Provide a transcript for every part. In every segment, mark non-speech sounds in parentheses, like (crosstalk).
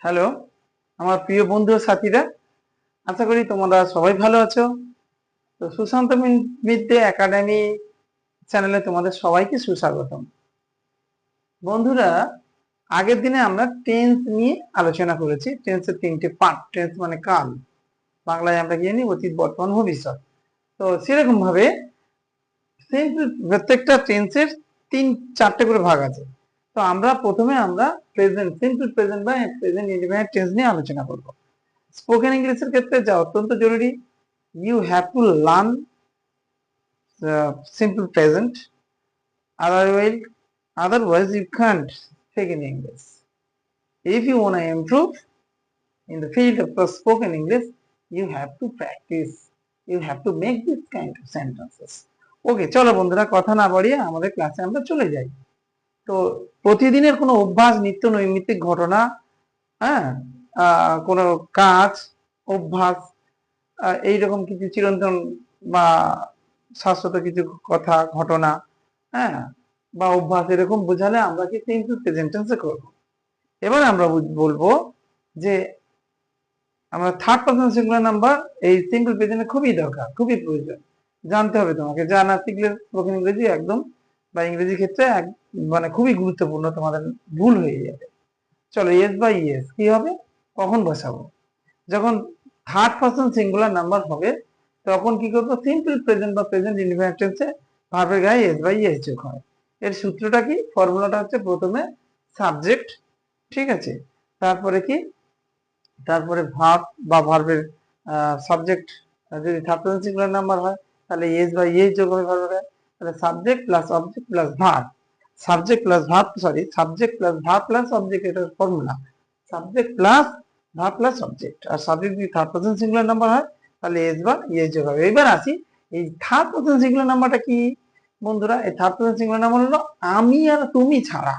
Hello, আমার প্রিয় বন্ধু সাথীরা, আশা করি তোমরা সবাই ভালো আছো। তো সুশান্ত মিদ্যে একাডেমি চ্যানেলে তোমাদের সবাইকে সুস্বাগতম। বন্ধুরা, আগের দিনে আমরা টেন্স নিয়ে আলোচনা করেছি। টেন্সের তিনটে পার্ট টেন্স মানে কাল। বাংলায় আমরা গিয়ে নিই অতীত, বর্তমান, ভবিষ্যৎ। তো সেরকম ভাবে প্রত্যেকটা টেন্সের তিন, চারটে করে ভাগ আছে। তো আমরা প্রথমে আমরা প্রেজেন্ট সিম্পল প্রেজেন্ট বা প্রেজেন্ট ইন্ডিপেন্ডেন্ট টেন্স নিয়ে আলোচনা করব স্পোকেন ইংলিশের ক্ষেত্রে যা অত্যন্ত জরুরি you have to learn simple present otherwise otherwise you speak in English. If you want to improve in the field of spoken English, you have to practice. You have to make this kind of sentences. Okay চলো বন্ধুরা কথা না বাড়িয়ে আমাদের ক্লাসে আমরা চলে যাই তো প্রতিদিনের কোনো অভ্যাস, নিত্য নৈমিত্তিক ঘটনা হ্যাঁ কোনো কাজ, অভ্যাস এইরকম কিছু চিরন্তন বা শাশ্বত কিছু কথা, ঘটনা হ্যাঁ বা অভ্যাস এরকম বোঝালে আমরা কি কিন্তু প্রেজেন্টেন্সে করব? এবার আমরা বলব যে আমরা থার্ড পার্সন সিঙ্গুলার নাম্বার এই সিম্পল প্রেজেন্টে খুবই দরকার, খুবই প্রয়োজন। জানতে হবে তোমাকে। যা না শিখলে স্পোকেন ইংরেজি একদম, বা ইংরেজি ক্ষেত্রে মানে খুবই গুরুত্বপূর্ণ, তোমাদের ভুল হয়ে যাবে। চলো ইয়েস বা ইয়েস কি হবে? কখন বসাবো? যখন থার্ড পার্সন সিঙ্গুলার নাম্বার হবে, তখন কি করব? সিম্পল প্রেজেন্ট বা প্রেজেন্ট ইনভার্টেন্সে ভার্বের গায়ে ইয়েস বা ইয়েস যোগ হয়। এর সূত্রটা কি? ফর্মুলাটা হচ্ছে প্রথমে সাবজেক্ট ঠিক আছে? তারপরে কি? তারপরে ভার্ব বা ভার্বের সাবজেক্ট যদি থার্ড পার্সন সিঙ্গুলার নাম্বার হয়, তাহলে ইয়েস বা ইয়েস যোগ হবে ভার্বের তাহলে subject plus object plus verb subject plus verb sorry subject plus verb plus object এটার formula subject plus verb plus object আর সাবজেক্ট যদি থার্ড পার্সন সিঙ্গুলার নাম্বার হয়, তাহলে এস বা ইয়েস যোগ হবে। এবার আসি, এই থার্ড পার্সন সিঙ্গুলার নাম্বারটা কি? বন্ধুরা, এই থার্ড পার্সন সিঙ্গুলার নাম্বার হলো আমি আর তুমি ছাড়া।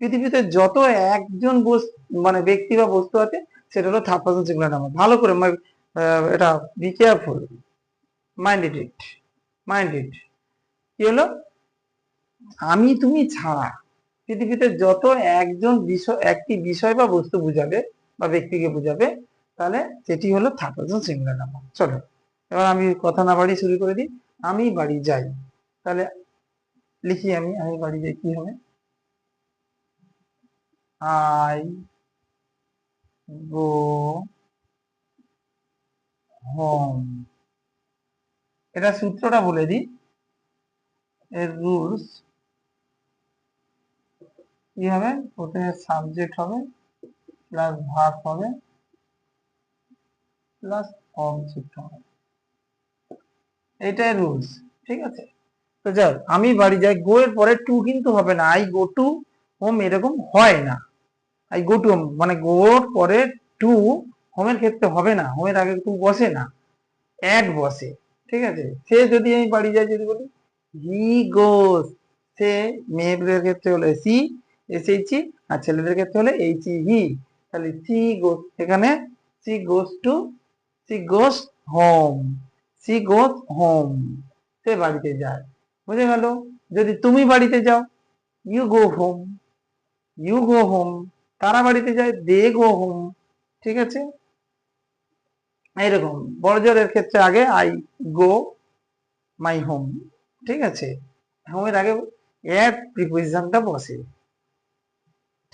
পৃথিবীতে যত একজন মানে ব্যক্তি বা বস্তু আছে, সেটা হলো থার্ড পার্সন সিঙ্গুলার নাম্বার ভালো করে এটা be careful minded it mind minded কি হলো? আমি তুমি ছাড়া। পৃথিবীতে যত একজন বিষয়, একটি বিষয় বা বস্তু বুঝাবে বা ব্যক্তিকে বুঝাবে, তাহলে সেটি হলো থার্ড পার্সন সিঙ্গুলার নাম্বার চলো, এবার আমি কথা না বাড়ি শুরু করে দিই। আমি বাড়ি যাই। তাহলে লিখি আমি আমি বাড়ি যাই কি হবে? I go home. এটা সূত্রটা বলে দিই। এর রুলস কি হবে? প্রথমে সাবজেক্ট হবে প্লাস ভার্ব হবে প্লাস অবজেক্ট হবে। এটাই রুলস ঠিক আছে? তো যাই আমি বাড়ি যাই গো এর পরে টু কিন্তু হবে না। আই গো টু হোম এরকম হয় না। আই গো টু হোম মানে গোর পরে টু হোমের ক্ষেত্রে হবে না। হোমের আগে টু বসে না। অ্যাড বসে, ঠিক আছে? সে যদি আমি বাড়ি যাই, যদি বলি হি গোস সে মেয়েদের ক্ষেত্রে হলো সি এসএইচি আর ছেলেদের ক্ষেত্রে হলে এইচ হি তাহলে সি গোস এখানে she goes to she goes home she goes home সে বাড়িতে যায়, বুঝে গেল? যদি তুমি বাড়িতে যাও you go home you go home তারা বাড়িতে যায় দে গো হোম ঠিক আছে? এইরকম, বড়জোরের ক্ষেত্রে আগে আই গো মাই হোম ঠিক আছে? হোমের আগে অ্যাড প্রিপোজিশনটা বসে।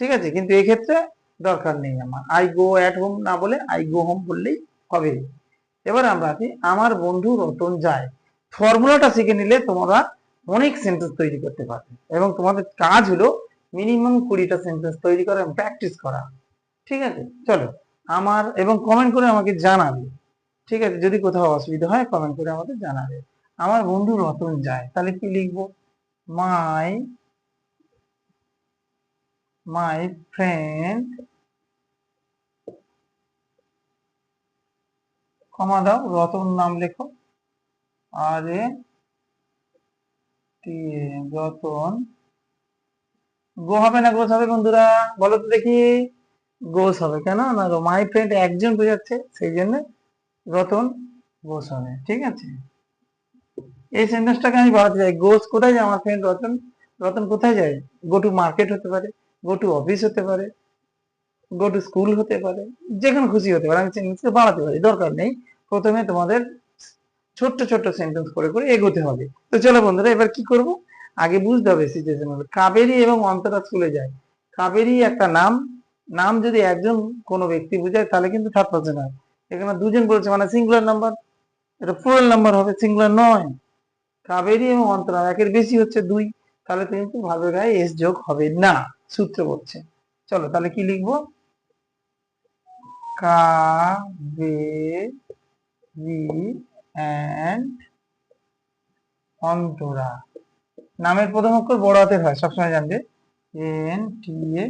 ঠিক আছে? কিন্তু এই ক্ষেত্রে দরকার নেই আমার। আই গো অ্যাট হোম না বলে আই গো হোম বললেই হবে। এবার আমরা আছি, আমার বন্ধু রতন যায়। ফর্মুলাটা শিখে নিলে তোমরা অনেক সেন্টেন্স তৈরি করতে পারবে। এবং তোমাদের কাজ হলো মিনিমাম কুড়িটা সেন্টেন্স তৈরি করা এবং প্র্যাকটিস করা। ঠিক আছে? চলো, আমার, এবং কমেন্ট করে আমাকে জানাবে। ঠিক আছে? যদি কোথাও অসুবিধা হয় কমেন্ট করে আমাদের জানাবে। আমার বন্ধু রতন যায়। তাহলে কি লিখব? মাই মাই ফ্রেন্ড কমা দাও রতন নাম লেখো আর এ, রতন। গো হবে না গোস হবে বন্ধুরা? বলো তো দেখি। গোস হবে কেন? না মাই ফ্রেন্ড একজন বোঝাচ্ছে সেই জন্য রতন গোস হবে ঠিক আছে? এই সেন্টেন্সটাকে আমি বাড়াতে চাই গোস কোথায় যায়? আমার ফ্রেন্ড রতন রতন কোথায় যায়? গো টু মার্কেট হতে পারে। গো টু অফিস হতে পারে গো টু স্কুল হতে পারে, যেখানে খুশি হতে পারে, আমি সেন্টেন্সকে বাড়াতে পারি, দরকার নেই। প্রথমে তোমাদের ছোট্ট ছোট্ট সেন্টেন্স করে করে এগোতে হবে। তো চলো বন্ধুরা, এবার কি করব? আগে বুঝতে হবে সিচুয়েশন হবে কাবেরী এবং অন্তরা স্কুলে যায়। কাবেরী একটা নাম নাম যদি একজন কোনো ব্যক্তি বুঝায়, তাহলে কিন্তু থার্ড পার্সন হয়। এখানে দুজন বলছে মানে সিঙ্গুলার নাম্বার এটা প্লুরাল নাম্বার হবে সিঙ্গুলার নয়। কাবেরী এবং অন্তরা, একের বেশি হচ্ছে দুই, তাহলে কিন্তু ভাবের গায়ে এস যোগ হবে না। সূত্র বলছে। চলো তাহলে কি লিখব? কাবেরী অ্যান্ড অন্তরা। নামের প্রথম অক্ষর বড় হাতের হয়, সবসময় জানবে। N, T, A,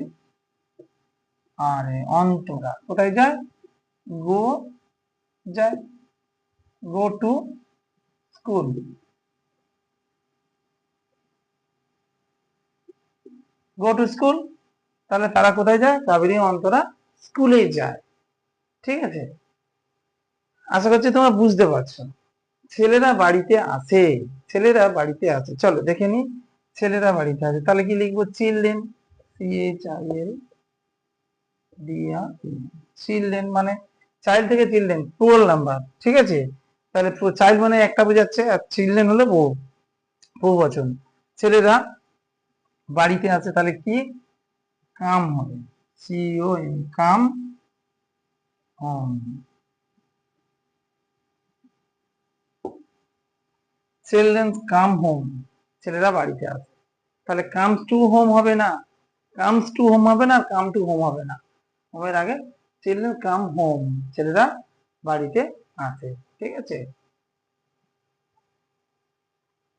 R Antara. কোথায় যায়? গো যায়। Go to school. Go to school তাহলে তারা কোথায় যায়? কাবেরী অন্তরা স্কুলে যায়। ঠিক আছে? আশা করছি তোমরা বুঝতে পারছ। ছেলেরা বাড়িতে আছে। ছেলেরা বাড়িতে আছে। চলো, দেখে নি। ছেলেরা বাড়িতে আছে। তাহলে কি লিখব? চিলড্রেন চিলড্রেন মানে চাইল্ড থেকে চিলড্রেন প্লুরাল নাম্বার ঠিক আছে? তাহলে চাইল্ড মানে একটা বোঝাচ্ছে, আর চিলড্রেন হলো বউ। বহু বচন। ছেলেরা বাড়িতে আছে, তাহলে কি? কাম হবে। C O M come home children come home ছেলেরা বাড়িতে আছে। তাহলে কামস টু হোম হবে না। কামস টু হোম হবে না কাম টু হোম হবে না। হোমের আগে চিলড্রেন কাম হোম ছেলেরা বাড়িতে আছে। ঠিক আছে?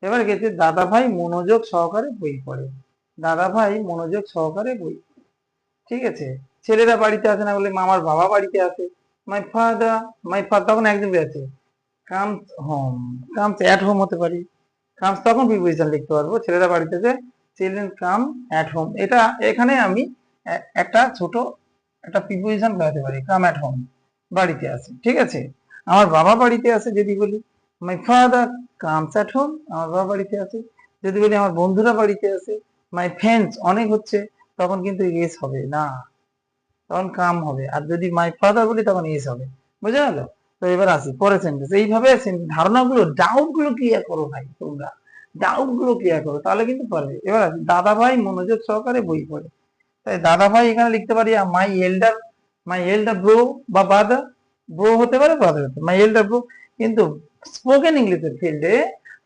এবার গেছে দাদা ভাই মনোযোগ সহকারে বই পড়ে। দাদা ভাই মনোযোগ সহকারে বই। ঠিক আছে? ছেলেরা বাড়িতে আছে না বলে মামার বাবা বাড়িতে আছে মাই ফাদার মাই ফাদার তখন একজন আছে comes home comes at home হতে পারি। কামস তখন প্রিপোজিশন লিখতে পারব। ছেলেরা বাড়িতে আছে চিলড্রেন কাম অ্যাট হোম এটা এখানে আমি একটা ছোট একটা প্রিপোজিশন লাগাতে পারি। কাম অ্যাট হোম বাড়িতে আছে ঠিক আছে? আমার বাবা বাড়িতে আছে যদি বলি। My father comes at home আমার বাবা বাড়িতে আছে যদি বলি আমার বন্ধুরা বাড়িতে আছে মাই ফ্রেন্ডস অনেক হচ্ছে, তখন কিন্তু ইয়েস হবে, না। তখন কাম হবে। আর যদি মাই ফাদার বলি, তখন ইয়েস হবে। বুঝে গেল? তো এবার আসি, পরের সেন্টেন্স এইভাবে ধারণাগুলো ডাউটগুলো ক্লিয়ার করো ভাই, তোমরা। ডাউটগুলো ক্লিয়ার করো, তাহলে কিন্তু পারবে। এবার আসি দাদা ভাই মনোযোগ সহকারে বই পড়ে। তাই দাদা ভাই এখানে লিখতে পারি my elder my elder bro বা বাদার ব্রো হতে পারে ব্রাদার হতে মাই এল্ডার ব্রো কিন্তু স্পোকেন ইংলিশের ফিল্ডে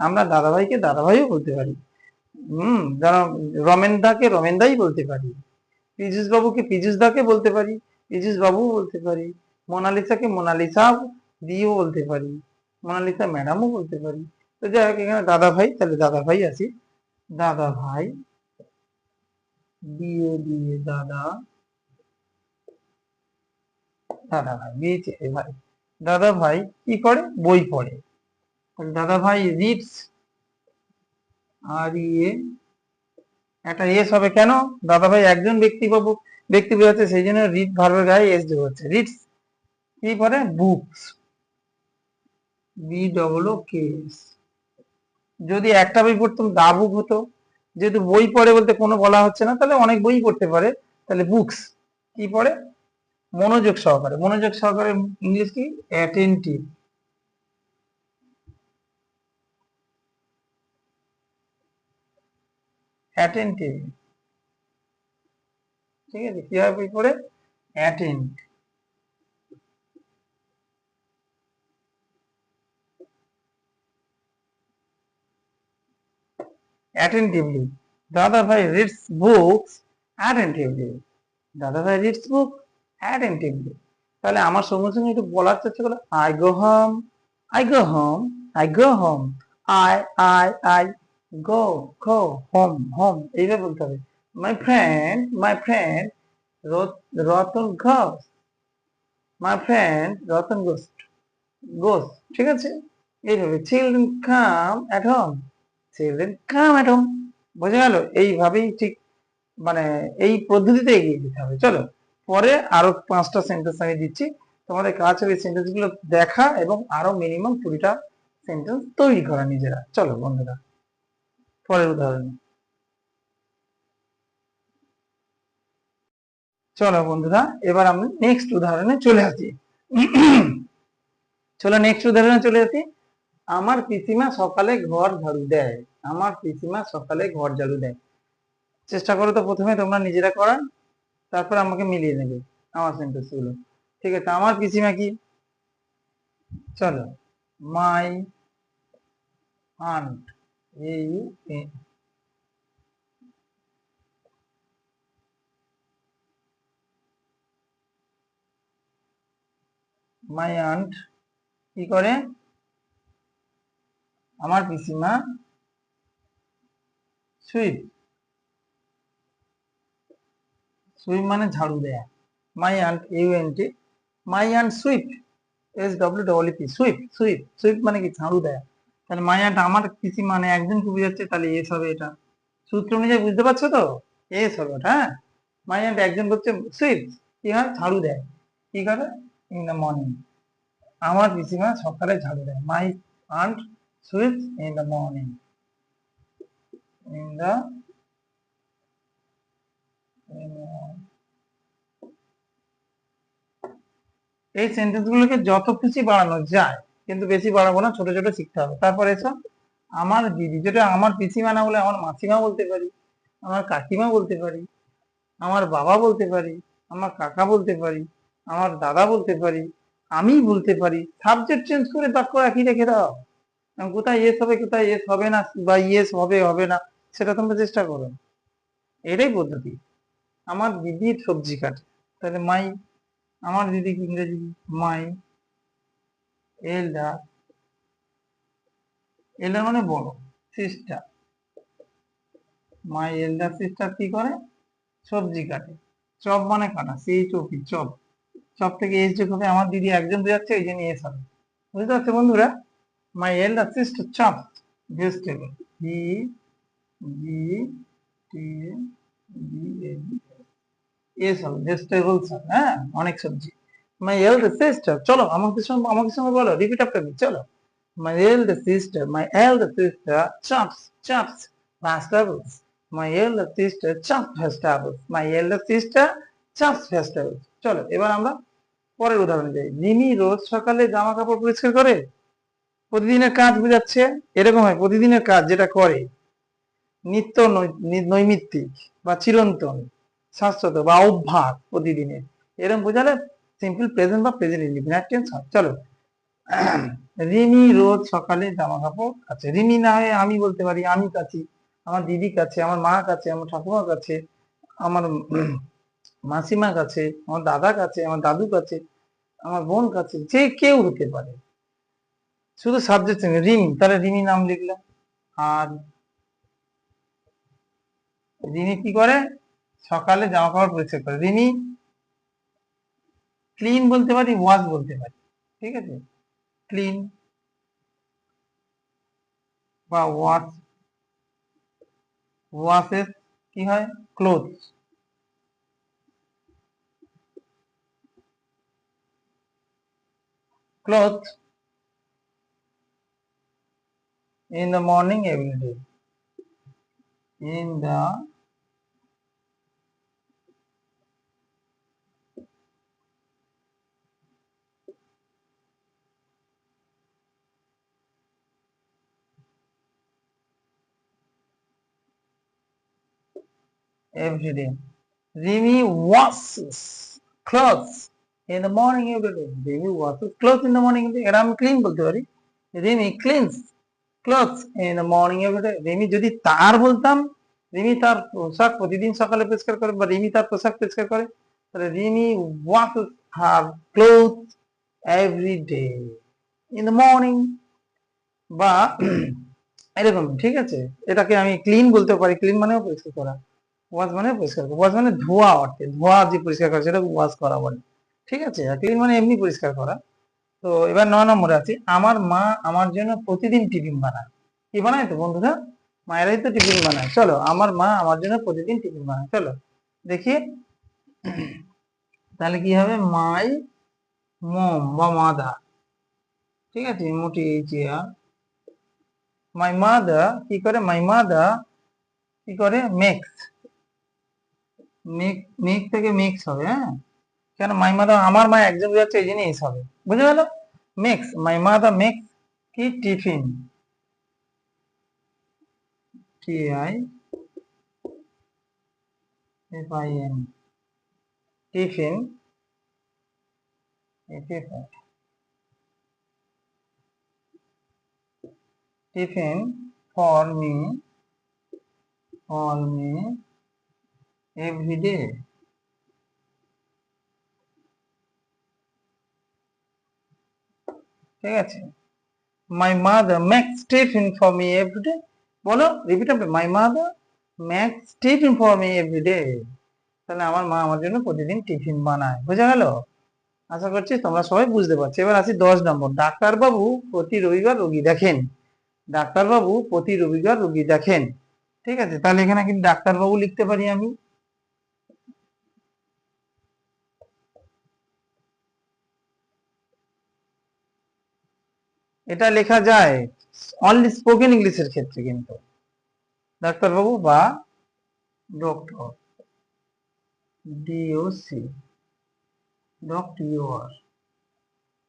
আমরা দাদা ভাইকে দাদা ভাইও বলতে পারি। হুম, যারা রমেনদাকে রমেনদাই বলতে পারি। পীযুষ বাবুকে পীযুষ দাকে বলতে পারি পীযুষ বাবু বলতে পারি, মোনালিসাকে মোনালিসা দিয়েও বলতে পারি, মোনালিসা ম্যাডামও বলতে পারি। তো যাই হোক, এখানে দাদা ভাই তাহলে দাদা ভাই আছি। দাদা ভাই দিয়ে দিয়ে দাদা দাদা ভাই দিয়েছে ভাই দাদা ভাই কি করে? বই পড়ে। দাদা ভাই রিডস আর একটা এস হবে কেন? দাদা ভাই একজন ব্যক্তি পাবো ব্যক্তি বোঝাচ্ছে সেই জন্য রিড ভার্বের গায়ে এস যোগ হচ্ছে। রিডস কি পড়ে বুকস বি ডবল যদি একটা বই পড়তাম দা বুক হতো। যেহেতু বই পড়ে বলতে কোনো বলা হচ্ছে না, তাহলে অনেক বই পড়তে পারে। তাহলে বুকস কি পড়ে? মনোযোগ সহকারে। মনোযোগ সহকারে ইংলিশ কি? অ্যাটেন্টিভ অ্যাটেন্টিভ ঠিক আছে? কীভাবে বই পড়ে? অ্যাটেন্ট attentively. Dada Bhai reads books attentively. দাদা ভাই রিডস বুক attentively. তাহলে আমার সঙ্গে সঙ্গে একটু বলার চেষ্টা করো। I go home I go home I go home I I I go go, home home, এইভাবে বলতে হবে। My friend my friend Ratan Ghosh. My friend Ratan Ghosh. Ghosh, ঠিক আছে? এইভাবে children come at home children come at home বোঝা গেল? এইভাবেই ঠিক মানে এই পদ্ধতিতে এগিয়ে যেতে হবে। চলো, পরে আরও পাঁচটা সেন্টেন্স আমি দিচ্ছি। তোমাদের কাজ হবে সেন্টেন্সগুলো দেখা এবং আরও মিনিমাম কুড়িটা সেন্টেন্স তৈরি করা নিজেরা। চলো, বন্ধুরা। পরের উদাহরণ। চলো বন্ধুরা, এবার আমি নেক্সট উদাহরণে চলে আসি। চলো নেক্সট উদাহরণে চলে আসি। আমার পিসিমা সকালে ঘর ঝাড়ু দেয়। আমার পিসিমা সকালে ঘর ঝাড়ু দেয়। চেষ্টা করো তো প্রথমে তোমরা নিজেরা করার, তারপর আমাকে মিলিয়ে নেবে আমার সেন্টেন্সগুলো। ঠিক আছে, আমার পিসিমা কি? চলো my aunt A U my aunt কি করে? আমার পিসিমা সুইপ সুইপ মানে ঝাড়ু দেয়া। My aunt U N T my aunt sweep S W W P sweep sweep sweep মানে কি? ঝাড়ু দেয়া। তাহলে মাই আন্ট আমার পিসি মানে একজনকে বুঝাচ্ছে তাহলে এস হবে এটা। সূত্র অনুযায়ী বুঝতে পারছ তো? এস হবে ওটা হ্যাঁ? একজন করছে সুইপ কি হয়? ঝাড়ু দেয়। কি করে? ইন দ্য মর্নিং আমার পিসিমা সকালে ঝাড়ু দেয়। My aunt sweeps in the morning in the এই সেন্টেন্স গুলোকে যত খুশি বাড়ানো যায়। কিন্তু বেশি বাড়াবো না, ছোট ছোট শিখতে হবে। তারপর এসো, আমার দিদি, যেটা আমার পিসিমা না বলে আমার মাসিমা বলতে পারি, আমার কাকিমা বলতে পারি, আমার বাবা বলতে পারি, আমার কাকা বলতে পারি, আমার দাদা বলতে পারি, আমি বলতে পারি সাবজেক্ট চেঞ্জ করে বাক্য একই রেখে দাও। কোথায় ইয়েস হবে, কোথায় ইয়েস হবে না, বা ইয়েস হবে হবে না, সেটা তোমরা চেষ্টা করো। এটাই পদ্ধতি। আমার দিদি সবজি কাটে। তাহলে মাই, আমার দিদি ইংরেজি মাই এলডার এলডার মানে বড়, সিস্টার। মাই এলডার সিস্টার কি করে? সবজি কাটে। চপ মানে কাটা সেই চপি চপ। চপ থেকে এস যোগ হবে আমার দিদি একজন বোঝাচ্ছে এই জন্য এস হবে। বুঝতে পারছ বন্ধুরা? My elder sister chop, vegetable. V G, T S হবে ভেজিটেবলস হ্যাঁ? অনেক সবজি। মাই এল্ডার সিস্টার চলো, আমাকে সঙ্গে আমাকে সঙ্গে বলো রিপিট আফটার মি চলো। My elder sister my elder sister chops chops vegetables my elder sister chop vegetables my elder sister chops vegetables চলো, এবার আমরা পরের উদাহরণ যাই রিমি রোজ সকালে জামা কাপড় পরিষ্কার করে? প্রতিদিনের কাজ বোঝাচ্ছে? এরকম হয়, প্রতিদিনের কাজ যেটা করে। নিত্য নৈমিত্তিক বা চিরন্তন, শাশ্বত বা অভ্যাস প্রতিদিনের। এরকম বোঝালে সিম্পল প্রেজেন্ট বা প্রেজেন্ট ইন্ডিপেন্ডেন্ট টেন্স হয়। চলো। রিমি রোজ সকালে জামা কাপড় কাছে। রিমি না হয়ে আমি বলতে পারি, আমি কাছি, আমার দিদি কাছে, আমার মা কাছে, আমার ঠাকুমা কাছে, আমার মাসিমা কাছে, আমার দাদা কাছে, আমার দাদু কাছে, আমার বোন কাছে, যে কেউ হতে পারে। শুধু সাবজেক্ট রিমি, তাহলে রিমি নাম লিখলাম। আর রিমি কি করে? সকালে জামা কাপড় পরিষ্কার করে। রিমি ক্লিন বলতে পারি ওয়াশ বলতে পারি। ঠিক আছে? ক্লিন বা ওয়াশ ওয়াশেস কি হয়? Cloth cloth in the morning, every day. In the every day. Rimi washes clothes in the morning every day. Rimi washes clothes in the morning every day. এটা আমি clean বলতে পারি Rimi cleans clothes in the morning everyday Rimi যদি তার বলতাম রিমি তার পোশাক প্রতিদিন সকালে পরিষ্কার করে বা রিমি তার পোশাক পরিষ্কার করে, তাহলে Rimi washes her clothes every day in the morning বা (clears throat) এরকম, ঠিক আছে এটাকে আমি ক্লিন বলতে পারি ক্লিন মানেও পরিষ্কার করা ওয়াশ মানে পরিষ্কার করা ওয়াশ মানে ধোয়া অর্থে, ধোয়া যে পরিষ্কার করা সেটা ওয়াশ করা বলে। ঠিক আছে? ক্লিন মানে এমনি পরিষ্কার করা। তো এবার নয় নম্বরে আছে। আমার মা আমার জন্য প্রতিদিন টিফিন বানায়। কি বানায় তো বন্ধুরা? মায়েরাই তো টিফিন বানায়। চলো, আমার মা আমার জন্য প্রতিদিন টিফিন বানায়। চলো, দেখি। তাহলে কি হবে? মাই মম বা মাদা। ঠিক আছে? মোটি আর মাই মাদা কি করে? মাই মাদা কি করে? মেক্স। মিক মিক থেকে মিক্স হবে হ্যাঁ? কেন মাই মাদার, আমার মা একজন যাচ্ছে, এই জিনিস হবে। বুঝে গেল মিক্স মাই মাদার মিক্স কি tiffin? T I F I N tiffin tiffin for me for me every day. ঠিক আছে? My mother makes tiffin for me everyday বলো রিপিট আপনি my mother makes tiffin for me everyday তাহলে আমার মা আমার জন্য প্রতিদিন টিফিন বানায়। বোঝা গেল? আশা করছি তোমরা সবাই বুঝতে পারছ। এবার আসি দশ নম্বর। ডাক্তারবাবু প্রতি রবিবার রোগী দেখেন। ডাক্তারবাবু প্রতি রবিবার রোগী দেখেন। ঠিক আছে? তাহলে এখানে কিন্তু ডাক্তারবাবু লিখতে পারি আমি। এটা লেখা যায় অনলি স্পোকেন ইংলিশের ক্ষেত্রে কিন্তু। ডাক্তারবাবু বা ডক্টর ডিওসি ডক্টর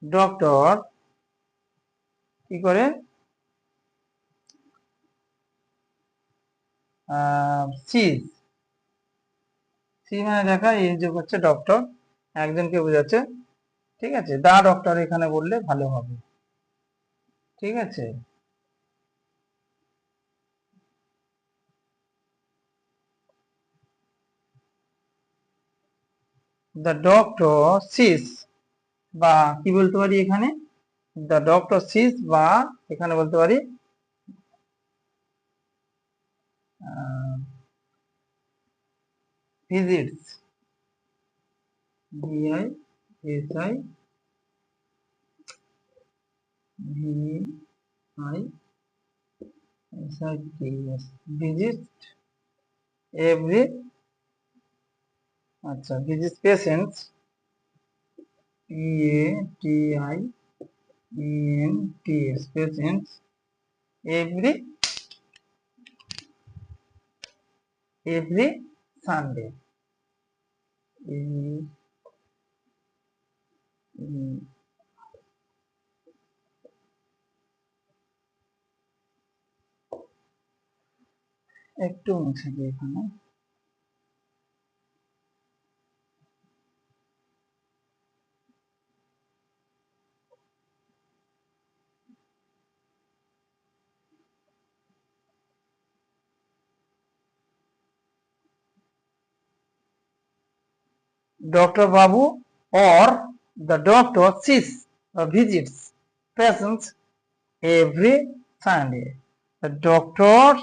ডক্টর কি করে? সিজ সি মানে দেখা এই যোগ হচ্ছে ডক্টর একজনকে বোঝাচ্ছে, ঠিক আছে? দা ডক্টর এখানে বললে ভালো হবে। ঠিক আছে? দ্য ডক্টর সিস বা কি বলতে পারি এখানে? দ্য ডক্টর সিস বা এখানে বলতে পারি visits V I S I V I S I T S visit every আচ্ছা visit patients E A T I E N T S patients every every Sunday. একটু মুছে দিই এখানে Dr. Babu or the doctor sees or visits patients every Sunday. The doctor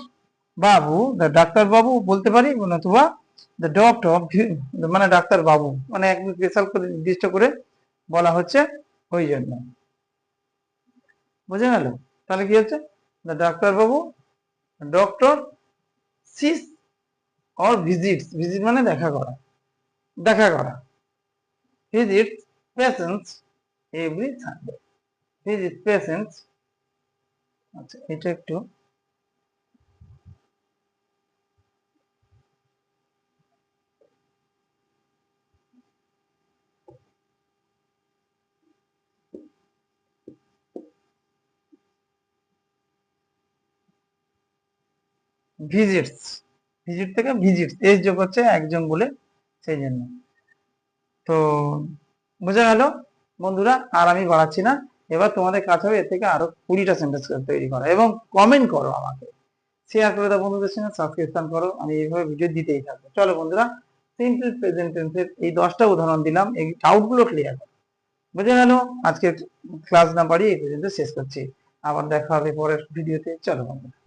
বাবু, the doctor বাবু বলতে পারি নতুবা the doctor মানে ডাক্তার বাবু মানে একদম স্পেশাল করে, নির্দিষ্ট করে বলা হচ্ছে ওই জন্য। বুঝে গেল? তাহলে কি হচ্ছে? the doctor Babu doctor sees or visits visit মানে দেখা করা দেখা করা। Visit patients every Sunday visit patients আচ্ছা এটা একটু ভিজিটস, ভিজিট থেকে ভিজিটস, এস যোগ হচ্ছে একজন বলে সেই জন্য। তো বোঝা গেল? বন্ধুরা, আর আমি বাড়াচ্ছি না। এবার তোমাদের হবে এর থেকে আরও কুড়িটা সেন্টেন্স তৈরি করা এবং কমেন্ট করো আমাকে। শেয়ার করে দাও বন্ধুদের সঙ্গে সাবস্ক্রিপশন করো, আমি এইভাবে ভিডিও দিতেই থাকব। চলো বন্ধুরা সিম্পল প্রেজেন্ট টেন্সের এই দশটা উদাহরণ দিলাম, এই ডাউটগুলো ক্লিয়ার করো। বুঝে গেল? আজকে ক্লাস না বাড়িয়ে এই পর্যন্ত শেষ করছি। আবার দেখা হবে পরের ভিডিওতে চলো বন্ধুরা।